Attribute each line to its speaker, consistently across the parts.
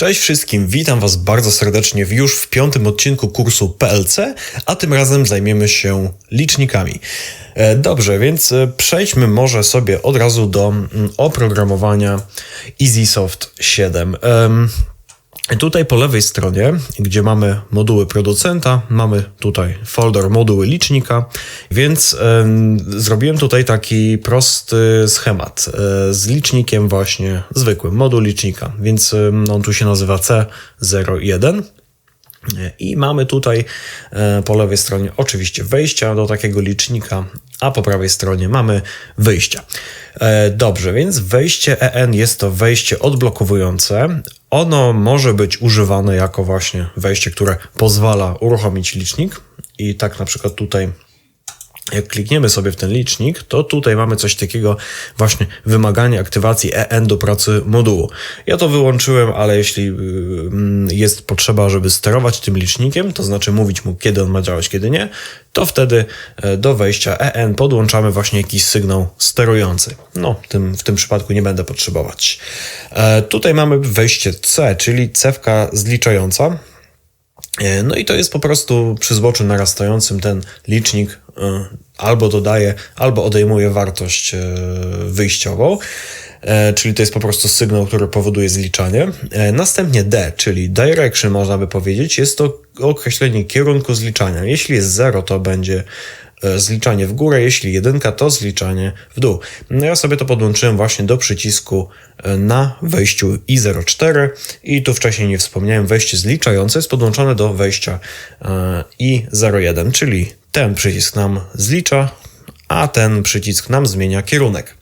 Speaker 1: Cześć wszystkim, witam Was bardzo serdecznie w już w piątym odcinku kursu PLC, a tym razem zajmiemy się licznikami. E, Dobrze, więc e, przejdźmy może sobie od razu do mm, oprogramowania EasySoft 7. Tutaj po lewej stronie, gdzie mamy moduły producenta, mamy tutaj folder moduły licznika, więc em, zrobiłem tutaj taki prosty schemat e, z licznikiem właśnie zwykłym, moduł licznika, więc em, on tu się nazywa C01. I mamy tutaj e, po lewej stronie oczywiście wejścia do takiego licznika, a po prawej stronie mamy wyjścia. E, Dobrze, więc wejście EN jest to wejście odblokowujące. Ono może być używane jako właśnie wejście, które pozwala uruchomić licznik. I tak na przykład tutaj jak klikniemy sobie w ten licznik, to tutaj mamy coś takiego właśnie wymaganie aktywacji EN do pracy modułu. Ja to wyłączyłem, ale jeśli yy, jest potrzeba, żeby sterować tym licznikiem, to znaczy mówić mu, kiedy on ma działać, kiedy nie, to wtedy e, do wejścia EN podłączamy właśnie jakiś sygnał sterujący. No, tym, w tym przypadku nie będę potrzebować. E, tutaj mamy wejście C, czyli cewka zliczająca. E, No i to jest po prostu przy zboczu narastającym ten licznik e, albo dodaje, albo odejmuje wartość e, wyjściową. Czyli to jest po prostu sygnał, który powoduje zliczanie. Następnie D, czyli direction można by powiedzieć, jest to określenie kierunku zliczania. Jeśli jest 0, to będzie zliczanie w górę, jeśli jedynka, to zliczanie w dół. No ja sobie to podłączyłem właśnie do przycisku e, na wejściu i04 i tu wcześniej nie wspomniałem, wejście zliczające jest podłączone do wejścia e, i01, czyli ten przycisk nam zlicza, a ten przycisk nam zmienia kierunek.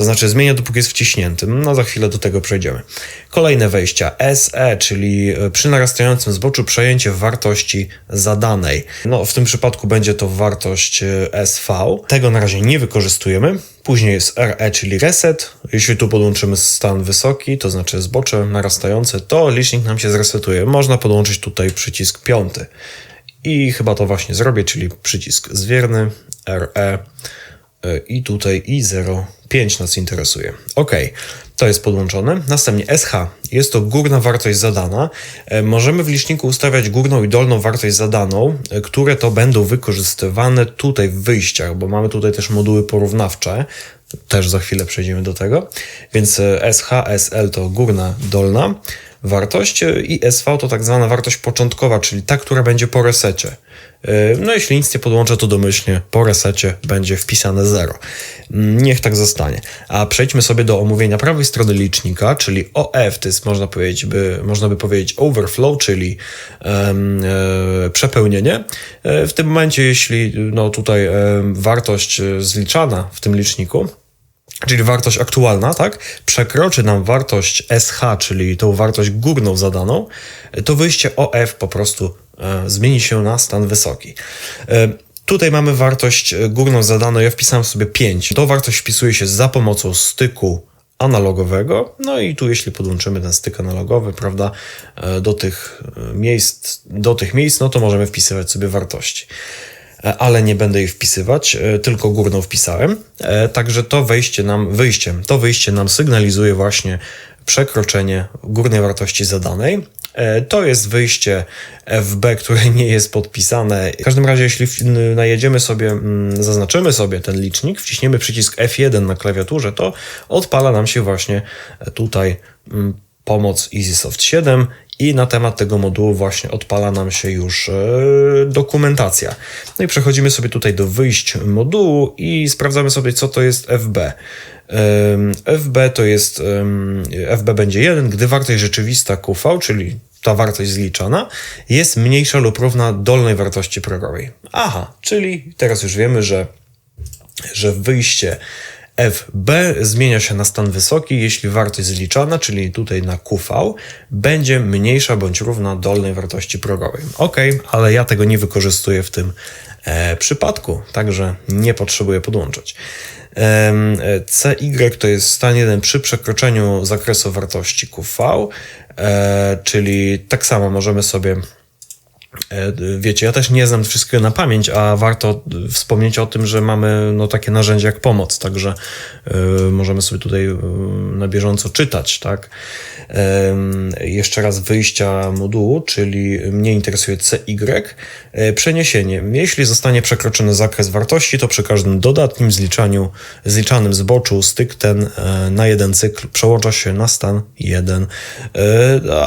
Speaker 1: To znaczy zmienia dopóki jest wciśnięty. No za chwilę do tego przejdziemy. Kolejne wejścia SE, czyli e, przy narastającym zboczu przejęcie wartości zadanej. No w tym przypadku będzie to wartość e, SV. Tego na razie nie wykorzystujemy. Później jest RE, czyli reset. Jeśli tu podłączymy stan wysoki, to znaczy zbocze narastające, to licznik nam się zresetuje. Można podłączyć tutaj przycisk piąty. I chyba to właśnie zrobię, czyli przycisk zwierny, RE i tutaj i05 nas interesuje. Ok, to jest podłączone. Następnie SH jest to górna wartość zadana. E, Możemy w liczniku ustawiać górną i dolną wartość zadaną, e, które to będą wykorzystywane tutaj w wyjściach, bo mamy tutaj też moduły porównawcze. Też za chwilę przejdziemy do tego. Więc e, SH, SL to górna, dolna wartość e, i SV to tak zwana wartość początkowa, czyli ta, która będzie po resecie. E, No jeśli nic nie podłączę, to domyślnie po resecie będzie wpisane 0. Niech tak zostanie. A przejdźmy sobie do omówienia prawej strony licznika, czyli OF, to jest można powiedzieć, by, można by powiedzieć overflow, czyli em, e, przepełnienie. E, w tym momencie, jeśli no tutaj em, wartość e, zliczana w tym liczniku, czyli wartość aktualna, tak, przekroczy nam wartość SH, czyli tą wartość górną zadaną, to wyjście OF po prostu e, zmieni się na stan wysoki. E, Tutaj mamy wartość e, górną zadaną, ja wpisałem sobie 5. To wartość wpisuje się za pomocą styku analogowego. No i tu jeśli podłączymy ten styk analogowy, prawda, e, do tych e, miejsc, do tych miejsc, no to możemy wpisywać sobie wartości e, ale nie będę jej wpisywać, e, tylko górną wpisałem. E, Także to wejście nam, wyjściem, to wyjście nam sygnalizuje właśnie przekroczenie górnej wartości zadanej. E, To jest wyjście FB, które nie jest podpisane. W każdym razie, jeśli najedziemy sobie, mm, zaznaczymy sobie ten licznik, wciśniemy przycisk F1 na klawiaturze, to odpala nam się właśnie tutaj mm, pomoc EasySoft 7 i na temat tego modułu właśnie odpala nam się już e, dokumentacja. No i przechodzimy sobie tutaj do wyjść modułu i sprawdzamy sobie, co to jest FB. FB to jest, FB będzie 1, gdy wartość rzeczywista QV, czyli ta wartość zliczana, jest mniejsza lub równa dolnej wartości progowej. Aha, czyli teraz już wiemy, że że wyjście FB zmienia się na stan wysoki, jeśli wartość zliczana, czyli tutaj na QV, będzie mniejsza bądź równa dolnej wartości progowej. Ok, ale ja tego nie wykorzystuję w tym e, przypadku, także nie potrzebuję podłączać. CY to jest stan 1 przy przekroczeniu zakresu wartości QV, e, czyli tak samo możemy sobie wiecie, ja też nie znam wszystkiego na pamięć, a warto wspomnieć o tym, że mamy no, takie narzędzia jak pomoc, także y, możemy sobie tutaj y, na bieżąco czytać, tak? Y, jeszcze raz wyjścia modułu, czyli mnie interesuje CY. Przeniesienie. Jeśli zostanie przekroczony zakres wartości, to przy każdym dodatnim zliczaniu, zliczanym zboczu styk ten na jeden cykl przełącza się na stan 1.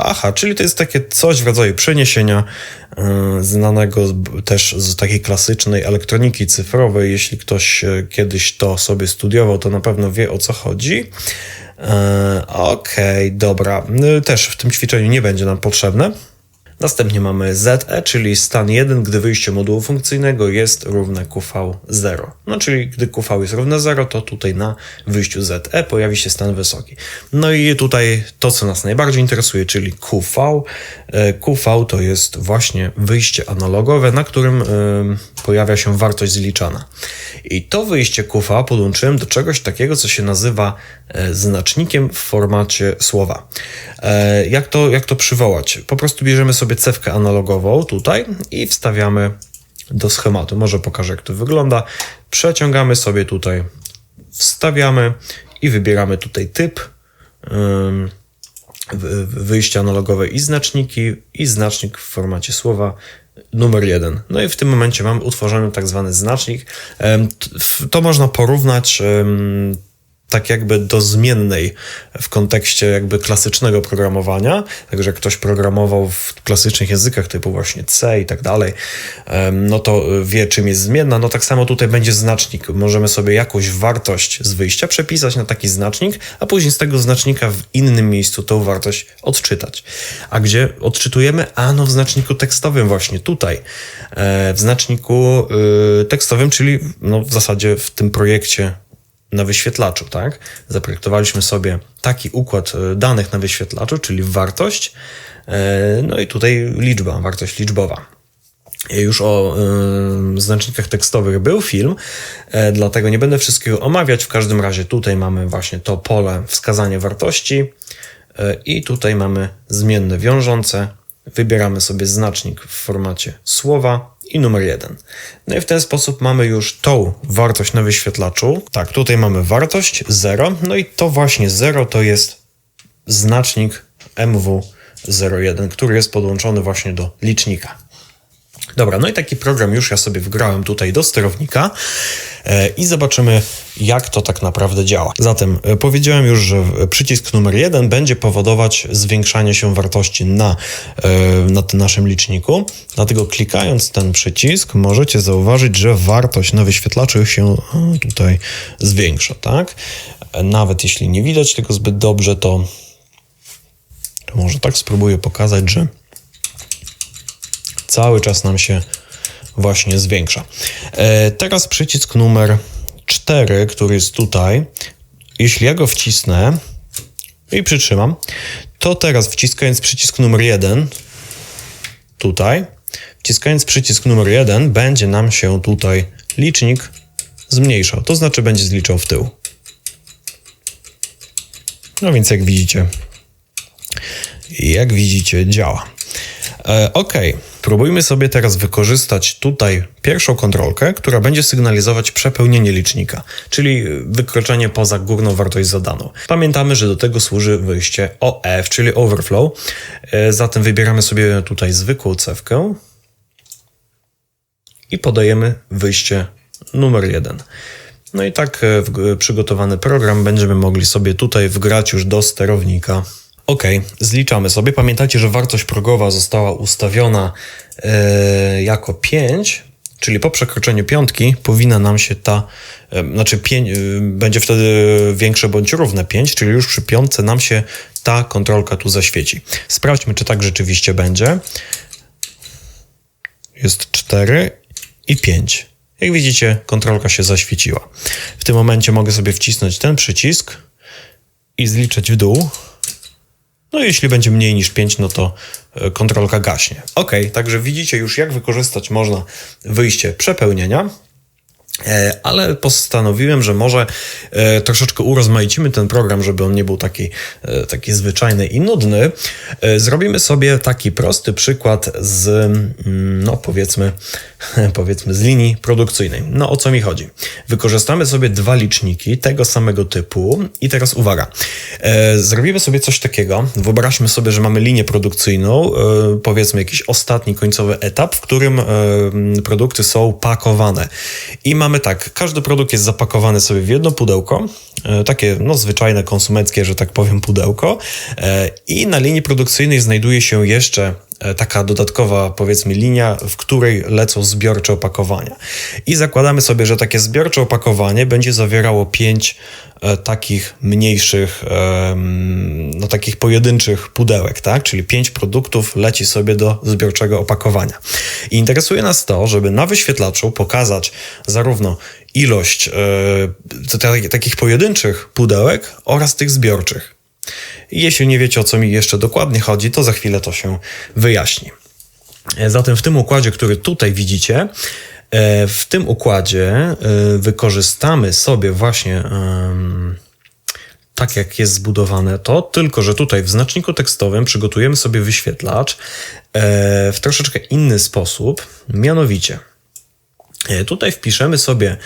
Speaker 1: Aha, czyli to jest takie coś w rodzaju przeniesienia E, znanego też z takiej klasycznej elektroniki cyfrowej. Jeśli ktoś e, kiedyś to sobie studiował, to na pewno wie o co chodzi. E, okej, okay, dobra. Też w tym ćwiczeniu nie będzie nam potrzebne. Następnie mamy ZE, czyli stan 1, gdy wyjście modułu funkcyjnego jest równe QV0. No czyli gdy QV jest równe 0, to tutaj na wyjściu ZE pojawi się stan wysoki. No i tutaj to, co nas najbardziej interesuje, czyli QV. E, QV to jest właśnie wyjście analogowe, na którym pojawia się wartość zliczana. I to wyjście QV podłączyłem do czegoś takiego, co się nazywa e, znacznikiem w formacie słowa. E, jak to, jak to przywołać? Po prostu bierzemy sobie cewkę analogową tutaj i wstawiamy do schematu. Może pokażę, jak to wygląda. Przeciągamy sobie tutaj, wstawiamy i wybieramy tutaj typ wyjścia analogowe i znaczniki i znacznik w formacie słowa numer jeden. No i w tym momencie mam utworzony tak zwany znacznik. To można porównać tak jakby do zmiennej w kontekście jakby klasycznego programowania. Także jak ktoś programował w klasycznych językach typu właśnie C i tak dalej, no to wie czym jest zmienna. No tak samo tutaj będzie znacznik. Możemy sobie jakąś wartość z wyjścia przepisać na taki znacznik, a później z tego znacznika w innym miejscu tą wartość odczytać. A gdzie odczytujemy? A no w znaczniku tekstowym właśnie tutaj. E, w znaczniku y, tekstowym, czyli no w zasadzie w tym projekcie na wyświetlaczu, tak? Zaprojektowaliśmy sobie taki układ e, danych na wyświetlaczu, czyli wartość, e, no i tutaj liczba, wartość liczbowa. Już o y, znacznikach tekstowych był film, dlatego nie będę wszystkiego omawiać. W każdym razie tutaj mamy właśnie to pole wskazanie wartości i tutaj mamy zmienne wiążące. Wybieramy sobie znacznik w formacie słowa i numer jeden. No i w ten sposób mamy już tą wartość na wyświetlaczu. Tak, tutaj mamy wartość 0, no i to właśnie 0 to jest znacznik MW01, który jest podłączony właśnie do licznika. Dobra, no i taki program już ja sobie wgrałem tutaj do sterownika e, i zobaczymy, jak to tak naprawdę działa. Zatem e, powiedziałem już, że przycisk numer jeden będzie powodować zwiększanie się wartości na, e, na tym naszym liczniku. Dlatego klikając ten przycisk możecie zauważyć, że wartość na wyświetlaczu się tutaj zwiększa, tak? Nawet jeśli nie widać tego zbyt dobrze, to może tak spróbuję pokazać, że cały czas nam się właśnie zwiększa. E, teraz przycisk numer 4, który jest tutaj. Jeśli ja go wcisnę i przytrzymam, to teraz wciskając przycisk numer 1 tutaj, wciskając przycisk numer 1 będzie nam się tutaj licznik zmniejszał, to znaczy będzie zliczał w tył. No więc jak widzicie, jak widzicie działa. E, ok, Spróbujmy sobie teraz wykorzystać tutaj pierwszą kontrolkę, która będzie sygnalizować przepełnienie licznika, czyli wykroczenie poza górną wartość zadaną. Pamiętamy, że do tego służy wyjście OF, czyli overflow. E, zatem wybieramy sobie tutaj zwykłą cewkę i podajemy wyjście numer 1. No i tak e, przygotowany program będziemy mogli sobie tutaj wgrać już do sterownika. Ok, zliczamy sobie. Pamiętajcie, że wartość progowa została ustawiona e, jako 5, czyli po przekroczeniu piątki powinna nam się ta, e, znaczy pię, e, będzie wtedy większe bądź równe 5, czyli już przy piątce nam się ta kontrolka tu zaświeci. Sprawdźmy, czy tak rzeczywiście będzie. Jest 4 i 5. Jak widzicie, kontrolka się zaświeciła. W tym momencie mogę sobie wcisnąć ten przycisk i zliczyć w dół. No jeśli będzie mniej niż 5, no to e, kontrolka gaśnie. Ok, także widzicie już jak wykorzystać można wyjście przepełnienia. E, ale postanowiłem, że może e, troszeczkę urozmaicimy ten program, żeby on nie był taki, taki zwyczajny i nudny. Zrobimy sobie taki prosty przykład z, mm, no powiedzmy, powiedzmy z linii produkcyjnej. No o co mi chodzi? Wykorzystamy sobie dwa liczniki tego samego typu i teraz uwaga. Zrobimy sobie coś takiego. Wyobraźmy sobie, że mamy linię produkcyjną, powiedzmy jakiś ostatni końcowy etap, w którym produkty są pakowane i mamy tak, każdy produkt jest zapakowany sobie w jedno pudełko, e, takie no, zwyczajne, konsumenckie, że tak powiem, pudełko e, i na linii produkcyjnej znajduje się jeszcze e, taka dodatkowa, powiedzmy, linia, w której lecą zbiorcze opakowania. I zakładamy sobie, że takie zbiorcze opakowanie będzie zawierało pięć takich mniejszych, no takich pojedynczych pudełek, tak? Czyli pięć produktów leci sobie do zbiorczego opakowania. I interesuje nas to, żeby na wyświetlaczu pokazać zarówno ilość e, takich pojedynczych pudełek oraz tych zbiorczych. Jeśli nie wiecie o co mi jeszcze dokładnie chodzi, to za chwilę to się wyjaśni. E, zatem w tym układzie, który tutaj widzicie, e, w tym układzie wykorzystamy sobie właśnie tak jak jest zbudowane to, tylko że tutaj w znaczniku tekstowym przygotujemy sobie wyświetlacz w troszeczkę inny sposób, mianowicie E, tutaj wpiszemy sobie,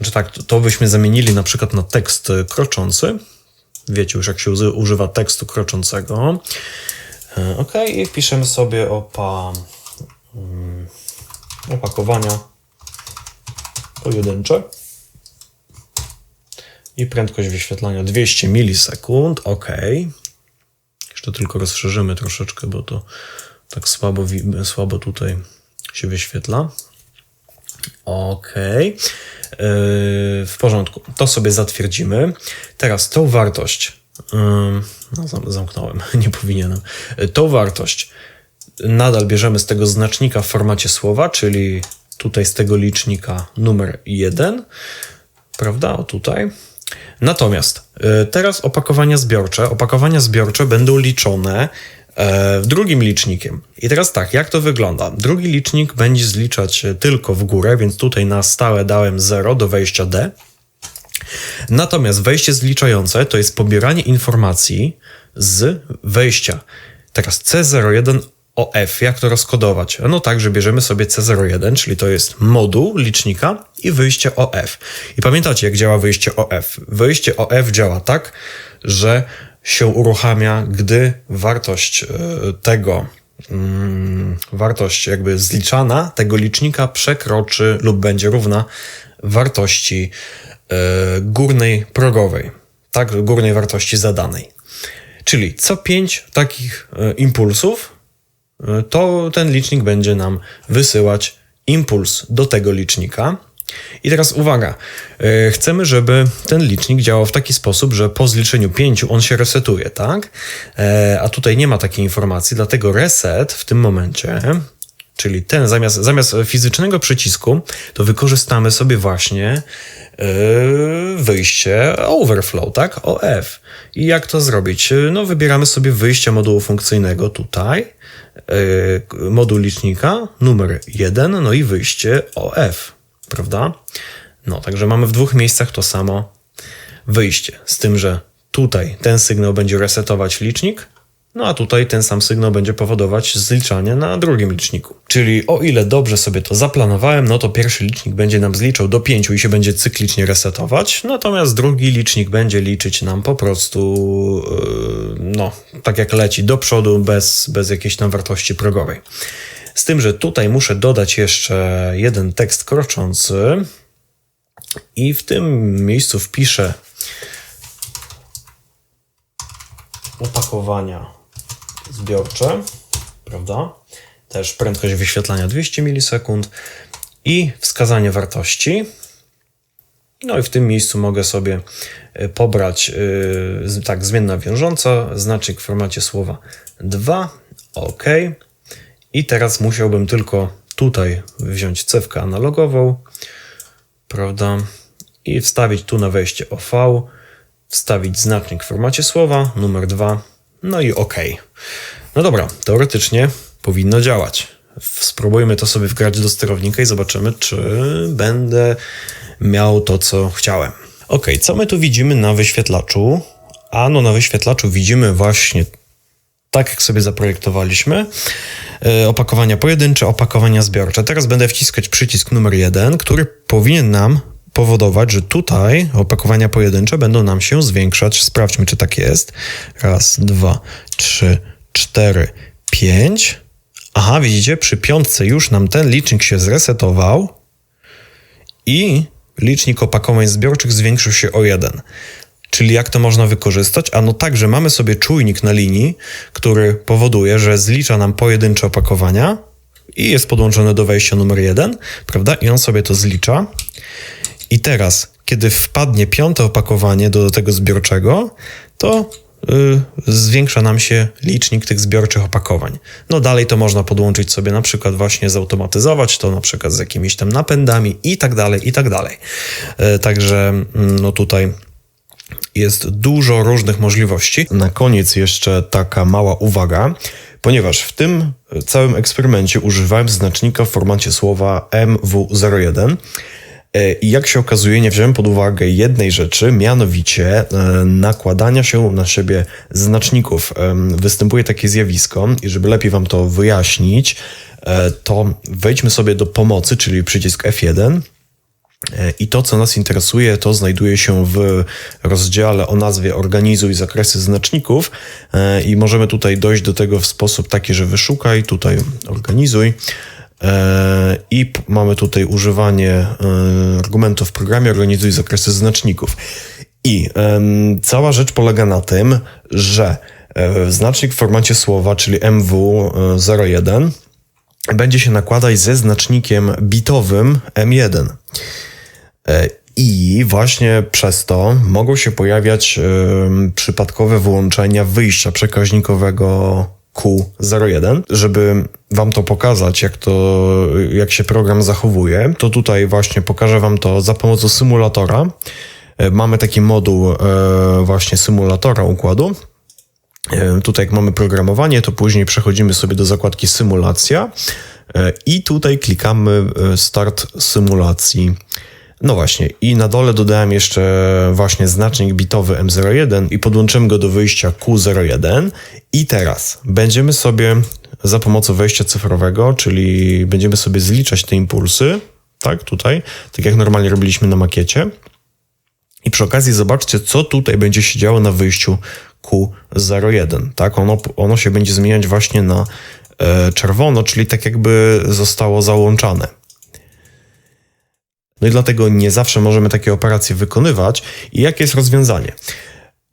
Speaker 1: że tak, to byśmy zamienili na przykład na tekst kroczący. Wiecie już, jak się używa tekstu kroczącego. E, ok, i wpiszemy sobie opa, mm, opakowania pojedyncze. I prędkość wyświetlania 200 milisekund. Ok. Jeszcze tylko rozszerzymy troszeczkę, bo to tak słabo, słabo tutaj się wyświetla. OK. Yy, w porządku. To sobie zatwierdzimy. Teraz tą wartość. Yy, no, zamknąłem, nie powinienem. Tą wartość nadal bierzemy z tego znacznika w formacie słowa, czyli tutaj z tego licznika numer 1, prawda? O tutaj. Natomiast yy, teraz opakowania zbiorcze. Opakowania zbiorcze będą liczone drugim licznikiem. I teraz tak, jak to wygląda? Drugi licznik będzie zliczać tylko w górę, więc tutaj na stałe dałem 0 do wejścia D. Natomiast wejście zliczające to jest pobieranie informacji z wejścia. Teraz C01 OF, jak to rozkodować? No tak, że bierzemy sobie C01, czyli to jest moduł licznika i wyjście OF. I pamiętacie, jak działa wyjście OF? Wyjście OF działa tak, że się uruchamia, gdy wartość e, tego, mm, wartość jakby zliczana tego licznika przekroczy lub będzie równa wartości e, górnej progowej, tak, górnej wartości zadanej. Czyli co 5 takich e, impulsów, to ten licznik będzie nam wysyłać impuls do tego licznika. I teraz uwaga, e, chcemy, żeby ten licznik działał w taki sposób, że po zliczeniu 5 on się resetuje, tak? E, a tutaj nie ma takiej informacji, dlatego reset w tym momencie, czyli ten zamiast, zamiast fizycznego przycisku, to wykorzystamy sobie właśnie e, wyjście overflow, tak? OF. I jak to zrobić? No, wybieramy sobie wyjście modułu funkcyjnego tutaj, moduł licznika, numer 1, no i wyjście OF prawda? No, także mamy w dwóch miejscach to samo wyjście, z tym, że tutaj ten sygnał będzie resetować licznik, no a tutaj ten sam sygnał będzie powodować zliczanie na drugim liczniku. Czyli o ile dobrze sobie to zaplanowałem, no to pierwszy licznik będzie nam zliczał do 5 i się będzie cyklicznie resetować, natomiast drugi licznik będzie liczyć nam po prostu, yy, no, tak jak leci do przodu, bez, bez jakiejś tam wartości progowej. Z tym, że tutaj muszę dodać jeszcze jeden tekst kroczący i w tym miejscu wpiszę opakowania zbiorcze, prawda? Też prędkość wyświetlania 200 milisekund i wskazanie wartości. No i w tym miejscu mogę sobie e, pobrać yy, tak zmienna wiążąca, znacznik w formacie słowa 2, OK. I teraz musiałbym tylko tutaj wziąć cewkę analogową, prawda? I wstawić tu na wejście OV, wstawić znacznik w formacie słowa, numer 2, no i OK. No dobra, teoretycznie powinno działać. spróbujmy to sobie wgrać do sterownika i zobaczymy, czy będę miał to, co chciałem. Ok, co my tu widzimy na wyświetlaczu? Ano na wyświetlaczu widzimy właśnie tak, jak sobie zaprojektowaliśmy. E, opakowania pojedyncze, opakowania zbiorcze. Teraz będę wciskać przycisk numer jeden, który powinien nam powodować, że tutaj opakowania pojedyncze będą nam się zwiększać. Sprawdźmy, czy tak jest. Raz, dwa, trzy, cztery, pięć. Aha, widzicie, przy piątce już nam ten licznik się zresetował i licznik opakowań zbiorczych zwiększył się o jeden. Czyli jak to można wykorzystać? Ano tak, że mamy sobie czujnik na linii, który powoduje, że zlicza nam pojedyncze opakowania i jest podłączony do wejścia numer jeden, prawda? I on sobie to zlicza. I teraz, kiedy wpadnie piąte opakowanie do, tego zbiorczego, to yy, zwiększa nam się licznik tych zbiorczych opakowań. No dalej to można podłączyć sobie na przykład właśnie zautomatyzować to na przykład z jakimiś tam napędami i tak dalej, i tak dalej. Yy, także mm, no tutaj jest dużo różnych możliwości. Na koniec jeszcze taka mała uwaga, ponieważ w tym całym eksperymencie używałem znacznika w formacie słowa MW01. E, I jak się okazuje, nie wziąłem pod uwagę jednej rzeczy, mianowicie e, nakładania się na siebie znaczników. Występuje takie zjawisko, i żeby lepiej Wam to wyjaśnić, e, to wejdźmy sobie do pomocy, czyli przycisk F1 i to, co nas interesuje, to znajduje się w rozdziale o nazwie Organizuj zakresy znaczników e, i możemy tutaj dojść do tego w sposób taki, że wyszukaj, tutaj organizuj e, i mamy tutaj używanie e, argumentów w programie Organizuj zakresy znaczników. I cała rzecz polega na tym, że znacznik w formacie słowa, czyli MW01, będzie się nakładać ze znacznikiem bitowym M1. E, I właśnie przez to mogą się pojawiać przypadkowe wyłączenia wyjścia przekaźnikowego Q01. Żeby Wam to pokazać, jak, to, jak się program zachowuje, to tutaj właśnie pokażę Wam to za pomocą symulatora. E, mamy taki moduł e, właśnie symulatora układu. Tutaj jak mamy programowanie, to później przechodzimy sobie do zakładki symulacja i tutaj klikamy start symulacji no właśnie, i na dole dodałem jeszcze właśnie znacznik bitowy M01 i podłączymy go do wyjścia Q01. I teraz będziemy sobie za pomocą wejścia cyfrowego, czyli będziemy sobie zliczać te impulsy, tak, tutaj, tak jak normalnie robiliśmy na makiecie. I przy okazji zobaczcie, co tutaj będzie się działo na wyjściu Q01, tak, ono, ono się będzie zmieniać właśnie na e, czerwono, czyli tak jakby zostało załączane. No i dlatego nie zawsze możemy takie operacje wykonywać. I jakie jest rozwiązanie?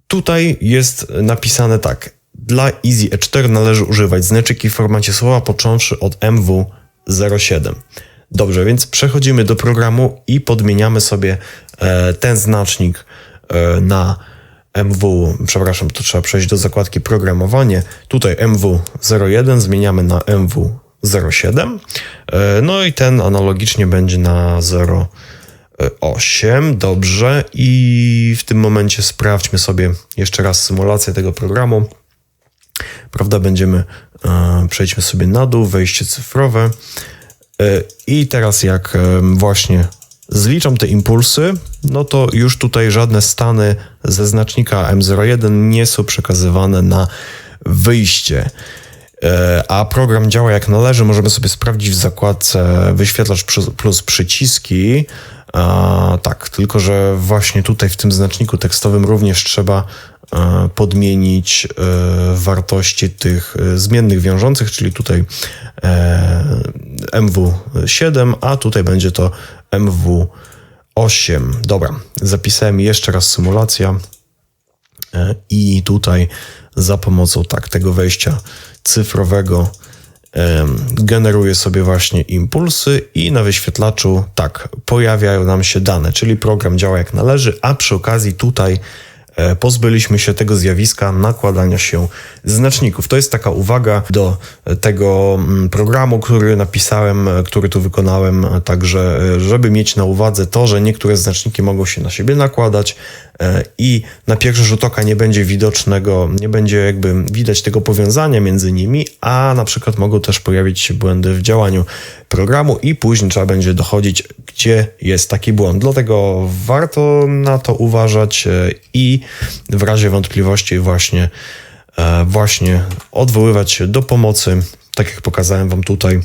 Speaker 1: Tutaj jest napisane tak. Dla Easy E4 należy używać znaczyki w formacie słowa począwszy od MW07. Dobrze, więc przechodzimy do programu i podmieniamy sobie e, ten znacznik e, na MW, przepraszam, to trzeba przejść do zakładki programowanie. Tutaj MW01 zmieniamy na MW 0,7. E, no i ten analogicznie będzie na 0,8. Dobrze. I w tym momencie sprawdźmy sobie jeszcze raz symulację tego programu. Prawda, będziemy, e, przejdźmy sobie na dół, wejście cyfrowe. E, I teraz jak właśnie zliczam te impulsy, no to już tutaj żadne stany ze znacznika M01 nie są przekazywane na wyjście. E, a program działa jak należy. Możemy sobie sprawdzić w zakładce wyświetlacz plus przyciski. A, tak, tylko że właśnie tutaj w tym znaczniku tekstowym również trzeba e, podmienić e, wartości tych zmiennych wiążących, czyli tutaj MW7, a tutaj będzie to MW8. Dobra, zapisałem jeszcze raz symulacja i tutaj za pomocą tak tego wejścia cyfrowego generuje sobie właśnie impulsy i na wyświetlaczu tak pojawiają nam się dane, czyli program działa jak należy, a przy okazji tutaj e, pozbyliśmy się tego zjawiska nakładania się znaczników. To jest taka uwaga do tego mm, programu, który napisałem, e, który tu wykonałem, także żeby mieć na uwadze to, że niektóre znaczniki mogą się na siebie nakładać, e, i na pierwszy rzut oka nie będzie widocznego, nie będzie jakby widać tego powiązania między nimi, a na przykład mogą też pojawić się błędy w działaniu programu i później trzeba będzie dochodzić, gdzie jest taki błąd. Dlatego warto na to uważać e, i w razie wątpliwości właśnie, e, właśnie odwoływać się do pomocy, tak jak pokazałem Wam tutaj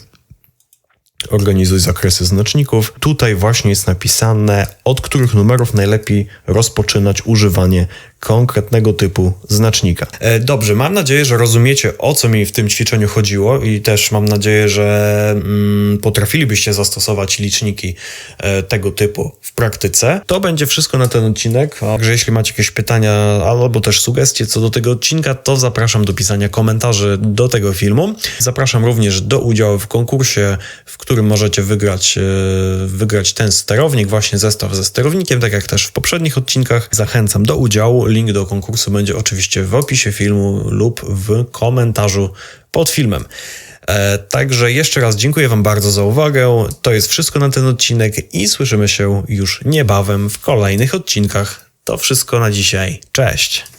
Speaker 1: organizuj zakresy znaczników. Tutaj właśnie jest napisane, od których numerów najlepiej rozpoczynać używanie konkretnego typu znacznika. E, dobrze, mam nadzieję, że rozumiecie o co mi w tym ćwiczeniu chodziło i też mam nadzieję, że mm, potrafilibyście zastosować liczniki e, tego typu w praktyce. To będzie wszystko na ten odcinek, także jeśli macie jakieś pytania albo też sugestie co do tego odcinka, to zapraszam do pisania komentarzy do tego filmu. Zapraszam również do udziału w konkursie, w którym możecie wygrać, e, wygrać ten sterownik, właśnie zestaw ze sterownikiem, tak jak też w poprzednich odcinkach. Zachęcam do udziału. Link do konkursu będzie oczywiście w opisie filmu lub w komentarzu pod filmem. E, także jeszcze raz dziękuję Wam bardzo za uwagę. To jest wszystko na ten odcinek i słyszymy się już niebawem w kolejnych odcinkach. To wszystko na dzisiaj. Cześć!